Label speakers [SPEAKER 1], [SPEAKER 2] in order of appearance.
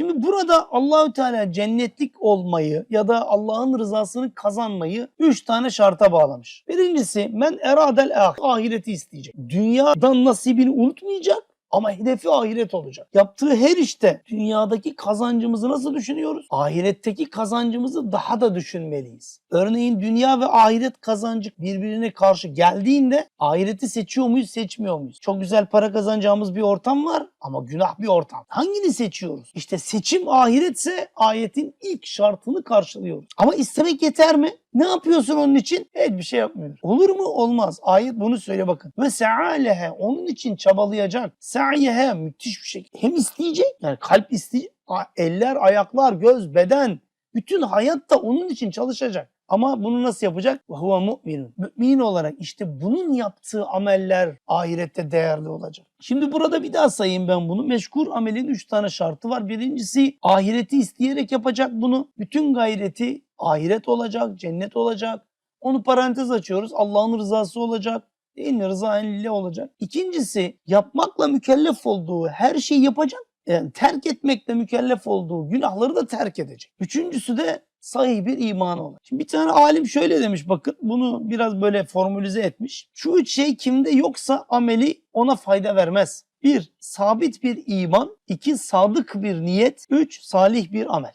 [SPEAKER 1] Şimdi burada Allahü Teala cennetlik olmayı ya da Allah'ın rızasını kazanmayı üç tane şarta bağlamış. Birincisi men eradel ah ahireti isteyecek. Dünyadan nasibini unutmayacak ama hedefi ahiret olacak. Yaptığı her işte dünyadaki kazancımızı nasıl düşünüyoruz? Ahiretteki kazancımızı daha da düşünmeliyiz. Örneğin dünya ve ahiret kazancı birbirine karşı geldiğinde ahireti seçiyor muyuz, seçmiyor muyuz? Çok güzel para kazanacağımız bir ortam var ama günah bir ortam. Hangini seçiyoruz? İşte seçim ahiretse ayetin ilk şartını karşılıyoruz. Ama istemek yeter mi? Ne yapıyorsun onun için? Hiçbir şey yapmıyoruz. Olur mu? Olmaz. Ayet bunu söyle bakın. Ve se'alehe onun için çabalayacak. Se'yehe müthiş bir şey. Hem isteyecek yani kalp isteyecek. Eller, ayaklar, göz, beden bütün hayat da onun için çalışacak. Ama bunu nasıl yapacak? Huve mu'minun. Mümin olarak işte bunun yaptığı ameller ahirette değerli olacak. Şimdi burada bir daha sayayım ben bunu. Meşkur amelin üç tane şartı var. Birincisi ahireti isteyerek yapacak bunu. Bütün gayreti ahiret olacak, cennet olacak. Onu parantez açıyoruz. Allah'ın rızası olacak. Değil mi? Rıza lillah olacak. İkincisi yapmakla mükellef olduğu her şeyi yapacak. Yani terk etmekle mükellef olduğu günahları da terk edecek. Üçüncüsü de sahih bir imanı olacak. Şimdi bir tane alim şöyle demiş bakın bunu biraz böyle formülize etmiş. Şu üç şey kimde yoksa ameli ona fayda vermez. Bir, sabit bir iman. iki sadık bir niyet. Üç, salih bir amel.